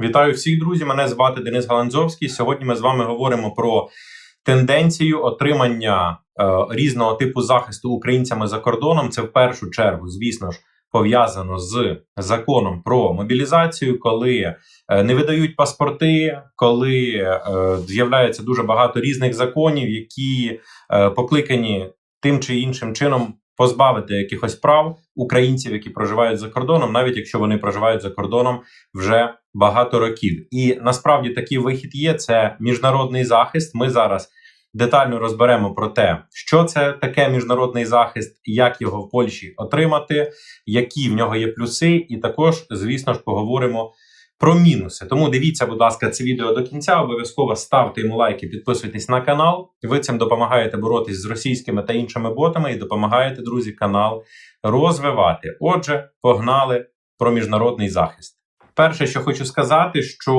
Вітаю всіх, друзі! Мене звати Денис Галанзовський. Сьогодні ми з вами говоримо про тенденцію отримання е, різного типу захисту українцями за кордоном. Це в першу чергу, звісно ж, пов'язано з законом про мобілізацію, коли е, не видають паспорти, коли е, з'являється дуже багато різних законів, які е, покликані тим чи іншим чином позбавити якихось прав українців, які проживають за кордоном, навіть якщо вони проживають за кордоном вже багато років. І насправді такий вихід є: це міжнародний захист. Ми зараз детально розберемо про те, що це таке міжнародний захист, як його в Польщі отримати, які в нього є плюси, і також, звісно ж, поговоримо. Про мінуси, тому дивіться, будь ласка, це відео до кінця. Обов'язково ставте йому лайки, підписуйтесь на канал. Ви цим допомагаєте боротись з російськими та іншими ботами і допомагаєте, друзі, канал розвивати. Отже, погнали про міжнародний захист. Перше, що хочу сказати, що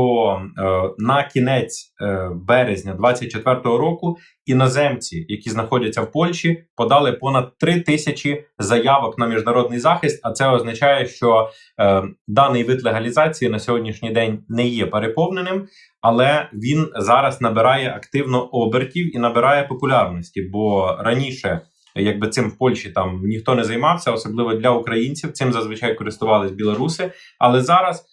е, на кінець е, березня 2024 року іноземці, які знаходяться в Польщі, подали понад 3 тисячі заявок на міжнародний захист. А це означає, що е, даний вид легалізації на сьогоднішній день не є переповненим, але він зараз набирає активно обертів і набирає популярності, бо раніше. Якби цим в Польщі там ніхто не займався, особливо для українців. Цим зазвичай користувались білоруси. Але зараз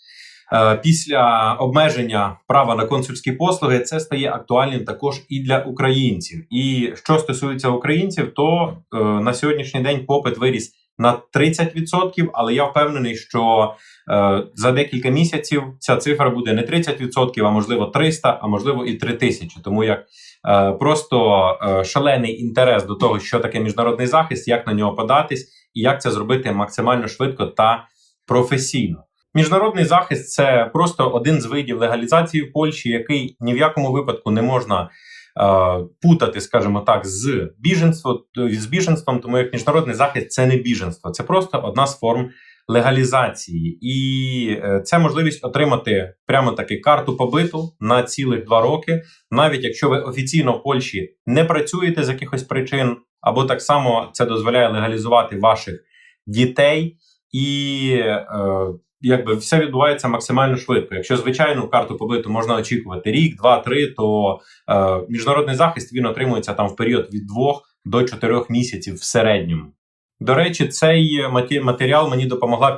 після обмеження права на консульські послуги це стає актуальним також і для українців. І що стосується українців, то е, на сьогоднішній день попит виріс на 30%, але я впевнений, що е, за декілька місяців ця цифра буде не 30%, а можливо 300, а можливо і 3000. Тому як е, просто е, шалений інтерес до того, що таке міжнародний захист, як на нього податись, і як це зробити максимально швидко та професійно. Міжнародний захист це просто один з видів легалізації в Польщі, який ні в якому випадку не можна е, путати, скажімо так, з біженством, з біженством, тому як міжнародний захист це не біженство, це просто одна з форм легалізації, і е, це можливість отримати прямо таки карту побиту на цілих два роки, навіть якщо ви офіційно в Польщі не працюєте з якихось причин, або так само це дозволяє легалізувати ваших дітей і. Е, якби все відбувається максимально швидко. Якщо звичайну карту побиту можна очікувати рік, два, три, то е, міжнародний захист він отримується там в період від двох до чотирьох місяців в середньому. До речі, цей матеріал мені допомогла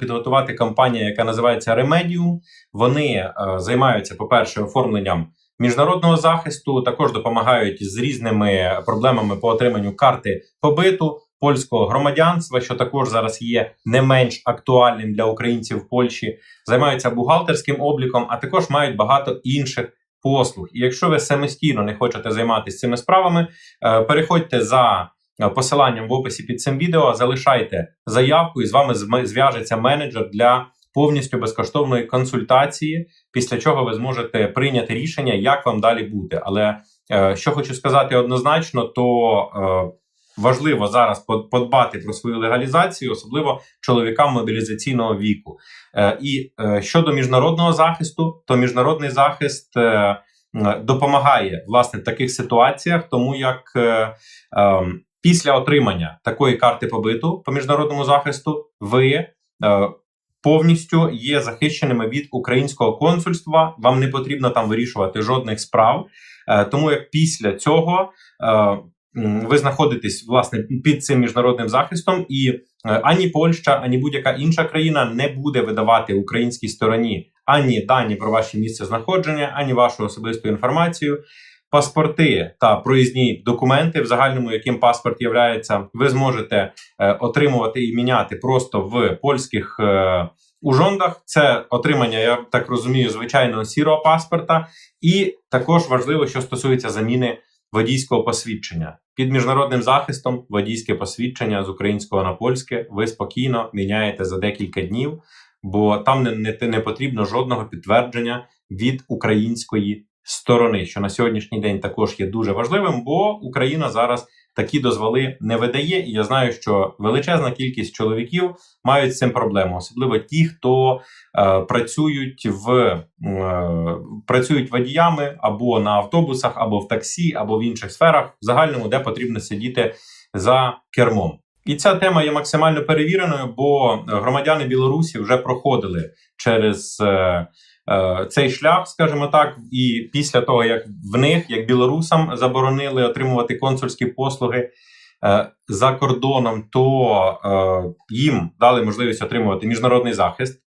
підготувати компанія, яка називається Remedium. Вони е, займаються, по-перше, оформленням міжнародного захисту, також допомагають з різними проблемами по отриманню карти побиту польського громадянства, що також зараз є не менш актуальним для українців в Польщі, займаються бухгалтерським обліком, а також мають багато інших послуг. І якщо ви самостійно не хочете займатися цими справами, е, переходьте за е, посиланням в описі під цим відео, залишайте заявку, і з вами зв'яжеться менеджер для повністю безкоштовної консультації, після чого ви зможете прийняти рішення, як вам далі бути. Але е, що хочу сказати однозначно, то важливо зараз подбати про свою легалізацію, особливо чоловікам мобілізаційного віку. Е, і е, щодо міжнародного захисту, то міжнародний захист е, допомагає власне в таких ситуаціях, тому як ем, після отримання такої карти побиту по міжнародному захисту ви. Повністю є захищеними від українського консульства. Вам не потрібно там вирішувати жодних справ, тому як після цього ви знаходитесь власне під цим міжнародним захистом, і е, ані Польща, ані будь-яка інша країна не буде видавати українській стороні ані дані про ваше місце знаходження, ані вашу особисту інформацію. Паспорти та проїзні документи, в загальному яким паспорт являється, ви зможете е, отримувати і міняти просто в польських е, ужондах. Це отримання, я так розумію, звичайного сірого паспорта, і також важливо, що стосується заміни водійського посвідчення. Під міжнародним захистом водійське посвідчення з українського на польське ви спокійно міняєте за декілька днів, бо там не, не, не потрібно жодного підтвердження від української сторони, що на сьогоднішній день також є дуже важливим, бо Україна зараз такі дозволи не видає. І я знаю, що величезна кількість чоловіків мають з цим проблему, особливо ті, хто е, працюють в е, працюють водіями або на автобусах, або в таксі, або в інших сферах, в загальному, де потрібно сидіти за кермом. І ця тема є максимально перевіреною, бо громадяни Білорусі вже проходили через е, цей шлях, скажімо так, і після того, як в них, як білорусам, заборонили отримувати консульські послуги е, за кордоном, то е, їм дали можливість отримувати міжнародний захист.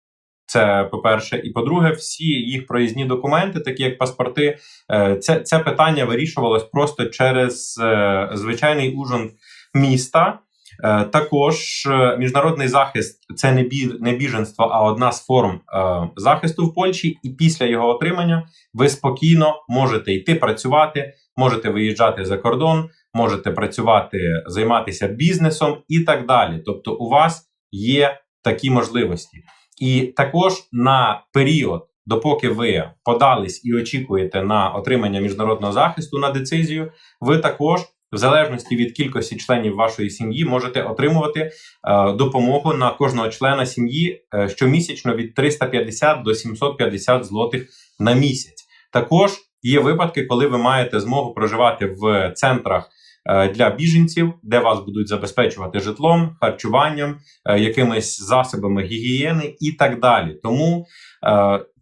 Це по-перше, і по-друге, всі їх проїзні документи, такі як паспорти, е, це, це питання вирішувалось просто через е, звичайний ужин міста. Е, Також е, міжнародний захист це не бі, не біженство, а одна з форм е, захисту в Польщі. І після його отримання ви спокійно можете йти працювати, можете виїжджати за кордон, можете працювати, займатися бізнесом і так далі. Тобто, у вас є такі можливості. І також на період, допоки ви подались і очікуєте на отримання міжнародного захисту на децизію, ви також, в залежності від кількості членів вашої сім'ї, можете отримувати е, допомогу на кожного члена сім'ї е, щомісячно від 350 до 750 злотих на місяць. Також є випадки, коли ви маєте змогу проживати в центрах. е, Для біженців, де вас будуть забезпечувати житлом, харчуванням, якимись засобами гігієни і так далі. Тому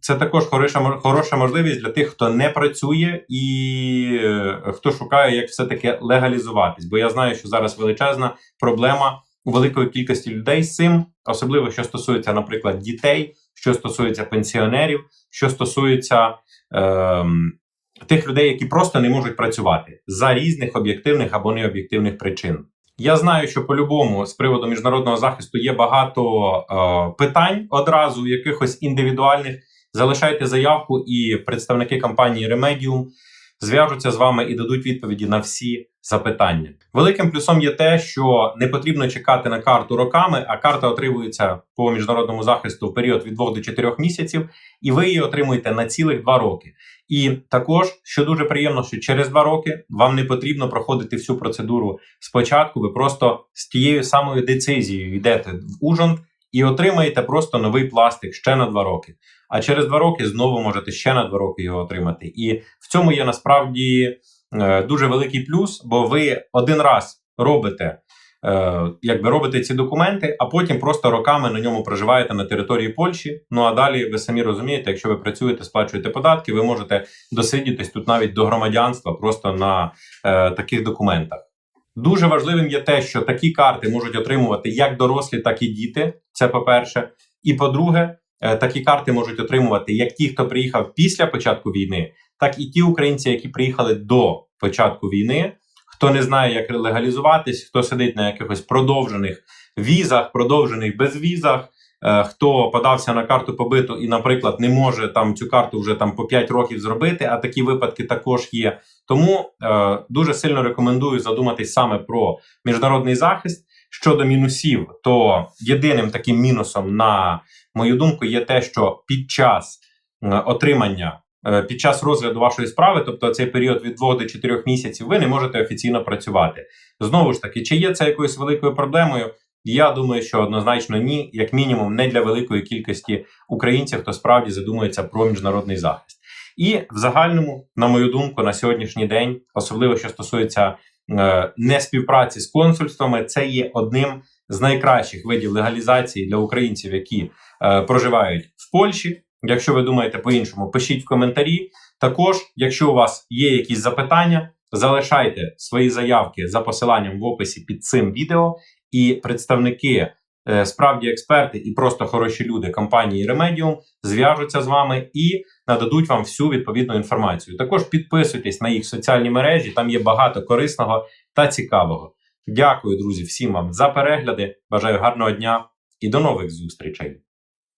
це також хороша, хороша можливість для тих, хто не працює і е, хто шукає, як все-таки легалізуватись. Бо я знаю, що зараз величезна проблема у великої кількості людей з цим, особливо що стосується, наприклад, дітей, що стосується пенсіонерів, що стосується. ем, Тих людей, які просто не можуть працювати за різних об'єктивних або необ'єктивних причин. Я знаю, що по-любому з приводу міжнародного захисту є багато е, питань одразу, якихось індивідуальних. Залишайте заявку, і представники компанії Remedium зв'яжуться з вами і дадуть відповіді на всі запитання. Великим плюсом є те, що не потрібно чекати на карту роками, а карта отримується по міжнародному захисту в період від 2 до 4 місяців, і ви її отримуєте на цілих 2 роки. І також, що дуже приємно, що через 2 роки вам не потрібно проходити всю процедуру спочатку. Ви просто з тією самою децизією йдете в Ужонт і отримаєте просто новий пластик ще на 2 роки. А через 2 роки знову можете ще на 2 роки його отримати. І в цьому є насправді е, дуже великий плюс, бо ви один раз робите. Е, якби робите ці документи, а потім просто роками на ньому проживаєте на території Польщі. Ну а далі ви самі розумієте, якщо ви працюєте, сплачуєте податки, ви можете досидітись тут навіть до громадянства просто на е, таких документах. Дуже важливим є те, що такі карти можуть отримувати як дорослі, так і діти. Це по-перше. І по-друге, е, такі карти можуть отримувати як ті, хто приїхав після початку війни, так і ті українці, які приїхали до початку війни. Хто не знає, як легалізуватись, хто сидить на якихось продовжених візах, продовжених безвізах, хто подався на карту побиту і, наприклад, не може там цю карту вже там по 5 років зробити, а такі випадки також є. Тому е, дуже сильно рекомендую задуматись саме про міжнародний захист. Щодо мінусів, то єдиним таким мінусом, на мою думку, є те, що під час е, отримання е, під час розгляду вашої справи, тобто цей період від 2 до 4 місяців, ви не можете офіційно працювати. Знову ж таки, чи є це якоюсь великою проблемою? Я думаю, що однозначно ні, як мінімум, не для великої кількості українців, хто справді задумується про міжнародний захист. І в загальному, на мою думку, на сьогоднішній день, особливо що стосується е, не з консульствами, це є одним з найкращих видів легалізації для українців, які е, проживають в Польщі. Якщо ви думаєте по-іншому, пишіть в коментарі. Також, якщо у вас є якісь запитання, залишайте свої заявки за посиланням в описі під цим відео, і представники, е, справді експерти і просто хороші люди компанії Remedium зв'яжуться з вами і нададуть вам всю відповідну інформацію. Також підписуйтесь на їх соціальні мережі, там є багато корисного та цікавого. Дякую, друзі, всім вам за перегляди. Бажаю гарного дня і до нових зустрічей.